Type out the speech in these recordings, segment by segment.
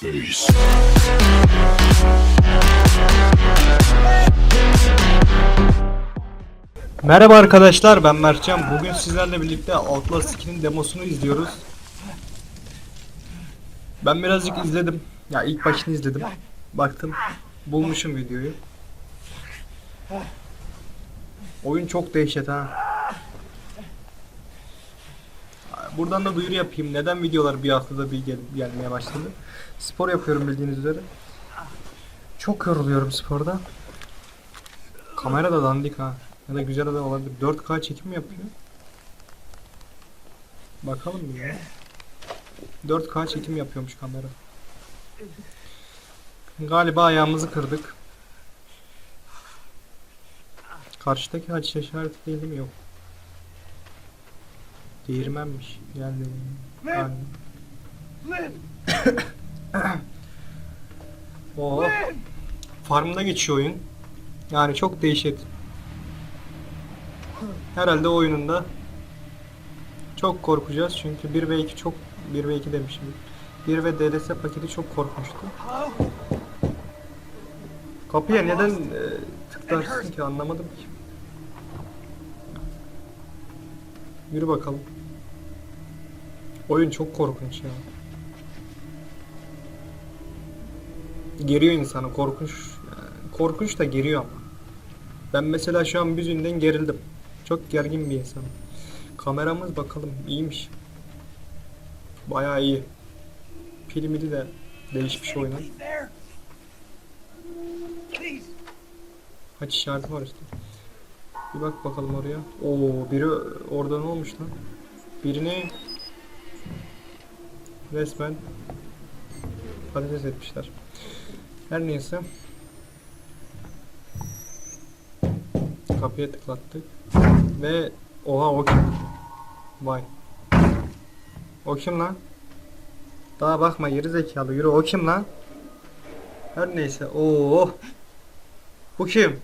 face. Merhaba arkadaşlar ben Mertcan. Bugün sizlerle birlikte Outlast 2'nin demosunu izliyoruz. Ben birazcık izledim. Ya ilk başını izledim. Baktım. Bulmuşum videoyu. Oyun çok dehşet ha. Buradan da duyuru yapayım. Neden videolar bir haftada bir gel gelmeye başladı? Spor yapıyorum bildiğiniz üzere. Çok yoruluyorum sporda. Kamera da dandik ha. Ya da güzel de olabilir. 4K çekim yapıyor. Bakalım ya. 4K çekim yapıyormuş kamera. Galiba ayağımızı kırdık. Karşıdaki haç işareti değil mi? Yok. Değirmenmiş. Geldi. Yani. Oo. Farmda geçiyor oyun. Yani çok değişik. Herhalde oyununda çok korkacağız çünkü 1 ve 2 çok 1 ve 2 demişim. 1 ve DLS paketi çok korkmuştu. Kapıya neden e, tıklarsın ki anlamadım ki. Yürü bakalım. Oyun çok korkunç ya. Geriyor insanı korkunç. korkunç da geriyor ama. Ben mesela şu an yüzünden gerildim. Çok gergin bir insanım. Kameramız bakalım iyiymiş. Bayağı iyi. Pilmili de değişmiş? Please. Kaç işareti var işte. Bir bak bakalım oraya. Oo biri orada ne olmuş lan? Birini resmen patates etmişler. Her neyse. Kapıya tıklattık. Ve oha o kim? Vay. O kim lan? Daha bakma geri zekalı yürü o kim lan? Her neyse. Oo. Bu kim?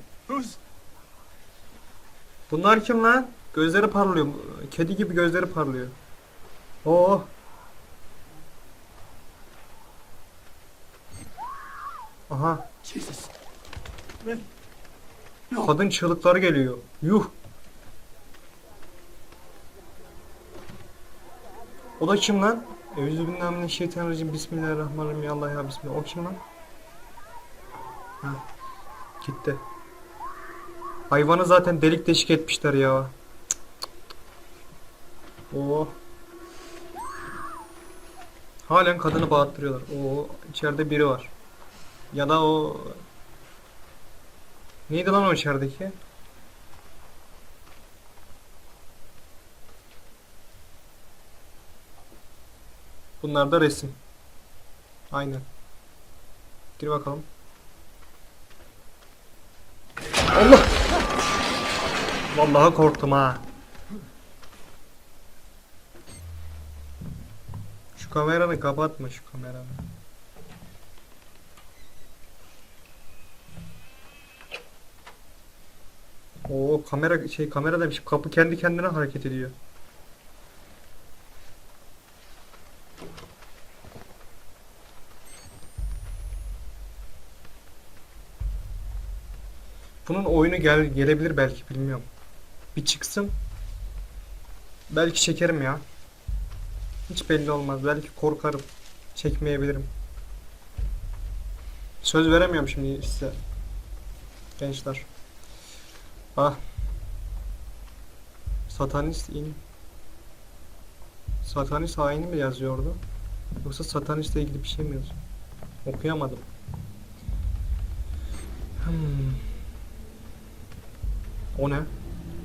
Bunlar kim lan? Gözleri parlıyor. Kedi gibi gözleri parlıyor. Oo. Aha. Jesus? Kadın çığlıkları geliyor. Yuh. O da kim lan? Euzubillahimineşşeytanirracim. Bismillahirrahmanirrahim. Ya Allah ya Bismillah. O kim lan? Ha. Gitti. Hayvanı zaten delik deşik etmişler ya. Oo. Halen kadını bağırttırıyorlar. Oo, içeride biri var. Ya da o Neydi lan o içerideki? Bunlar da resim. Aynen. Gir bakalım. Allah! Vallahi korktum ha. Şu kameranı kapatma şu kameranı. Oo kamera şey kamera demiş. Kapı kendi kendine hareket ediyor. Bunun oyunu gel gelebilir belki bilmiyorum. Bir çıksın. Belki çekerim ya. Hiç belli olmaz. Belki korkarım. Çekmeyebilirim. Söz veremiyorum şimdi size. Gençler. Ah. Satanist in. Satanist haini mi yazıyordu? Yoksa satanistle ilgili bir şey mi yazıyor? Okuyamadım. Hmm. O ne?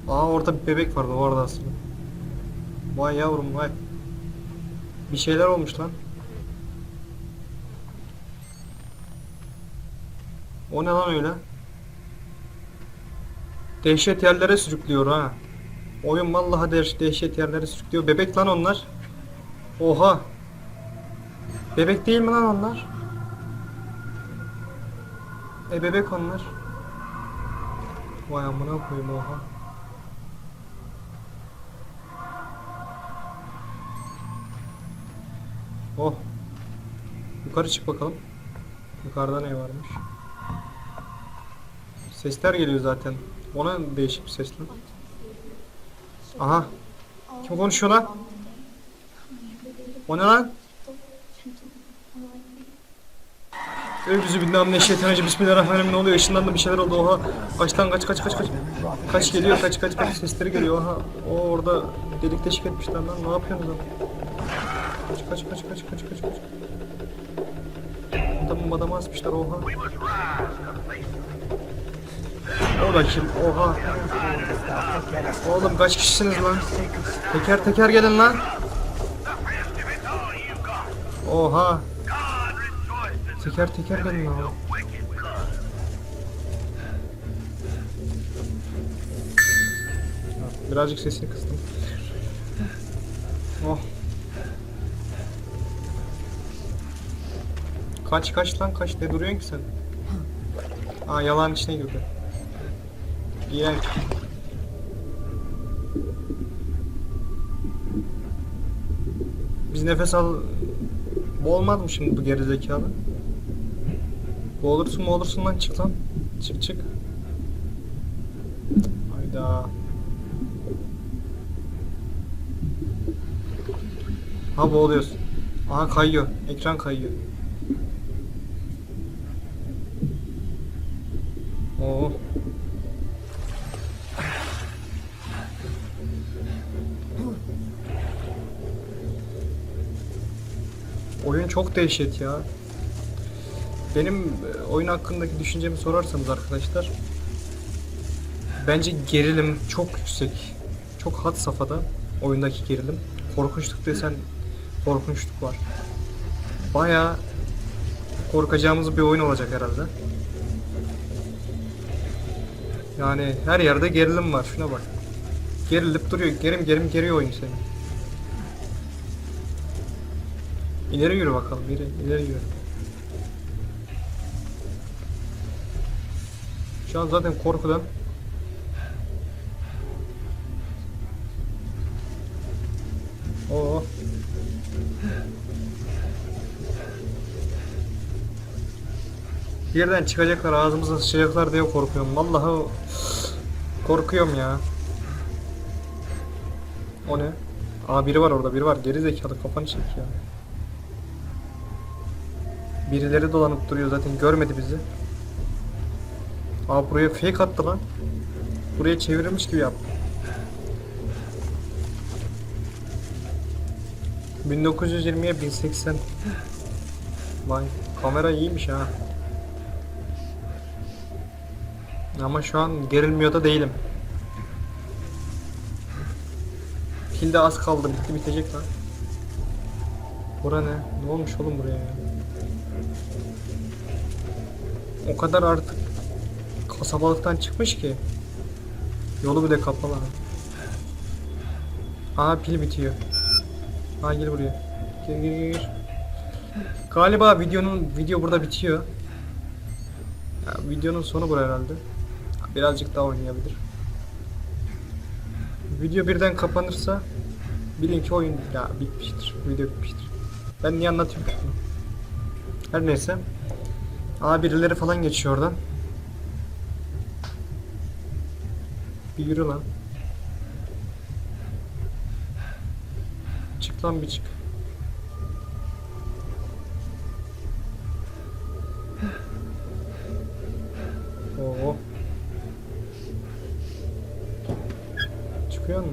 Aa orada bir bebek vardı orada aslında. Vay yavrum vay. Bir şeyler olmuş lan. O ne lan öyle? Dehşet yerlere sürüklüyor ha. Oyun vallahi deh- dehşet yerlere sürüklüyor. Bebek lan onlar. Oha. Bebek değil mi lan onlar? E bebek onlar. Vay amına koyayım oha. Oh. Yukarı çık bakalım. Yukarıda ne varmış? Sesler geliyor zaten. Ona değişik bir ses lan. Aha. Kim konuşuyor lan? O ne lan? Evcüzü billahi neşetanacı bismillahirrahmanirrahim ne oluyor? Işınlandı bir şeyler oldu oha. Kaç lan kaç kaç kaç kaç. Kaç geliyor kaç kaç kaç sesleri geliyor oha. O orada delik deşik etmişler lan ne yapıyorsunuz lan? Kaç kaç kaç kaç kaç kaç kaç. Adamı adamı asmışlar oha. O da kim? Oha. Oğlum kaç kişisiniz lan? Teker teker gelin lan. Oha. Teker teker gelin lan. Birazcık sesini kıstım. Oh. Kaç kaç lan kaç ne duruyorsun ki sen? Aa yalan içine girdi. İğrenç. Biz nefes al... Boğulmaz mı şimdi bu gerizekalı? Boğulursun mu olursun lan çık lan. Çık çık. Hayda. Ha boğuluyorsun. Aha kayıyor. Ekran kayıyor. Oyun çok dehşet ya. Benim e, oyun hakkındaki düşüncemi sorarsanız arkadaşlar bence gerilim çok yüksek. Çok had safhada oyundaki gerilim. Korkunçluk desen korkunçluk var. Bayağı korkacağımız bir oyun olacak herhalde. Yani her yerde gerilim var. Şuna bak. Gerilip duruyor. Gerim gerim geriyor oyun seni. İleri yürü bakalım. İleri, ileri yürü. Şu an zaten korkudan Oo. Birden çıkacaklar ağzımıza sıçacaklar diye korkuyorum. Vallahi korkuyorum ya. O ne? Aa biri var orada biri var. Geri zekalı kafanı çek ya. Birileri dolanıp duruyor zaten görmedi bizi. Aa buraya fake attı lan. Buraya çevirmiş gibi yaptı. 1920'ye 1080. Vay kamera iyiymiş ha. Ama şu an gerilmiyor da değilim. Pil az kaldı bitti bitecek lan. Bura ne? Ne olmuş oğlum buraya ya? O kadar artık kasabalıktan çıkmış ki. Yolu bile kapalı. ha. Aa pil bitiyor. Aa gel buraya. Gir gir gir. Galiba videonun video burada bitiyor. Ya, videonun sonu bu herhalde. Birazcık daha oynayabilir. Video birden kapanırsa bilin ki oyun ya bitmiştir. Video bitmiştir. Ben niye anlatıyorum? Her neyse. Aa birileri falan geçiyor oradan. Bir yürü lan. Çık lan bir çık. Oo. Çıkıyor mu?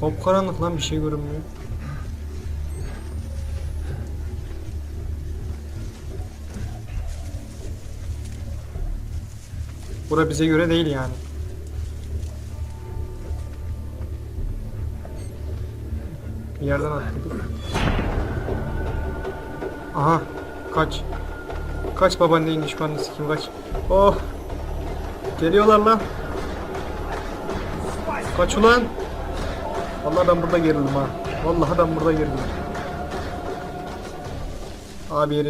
Kopkaranlık lan bir şey görünmüyor. Bura bize göre değil yani. Bir yerden atladık. Aha kaç. Kaç babaanneyin düşmanını sikim kaç. Oh. Geliyorlar lan. Kaç ulan. Vallahi ben burada gerildim ha. Vallahi ben burada gerildim. Abi yeri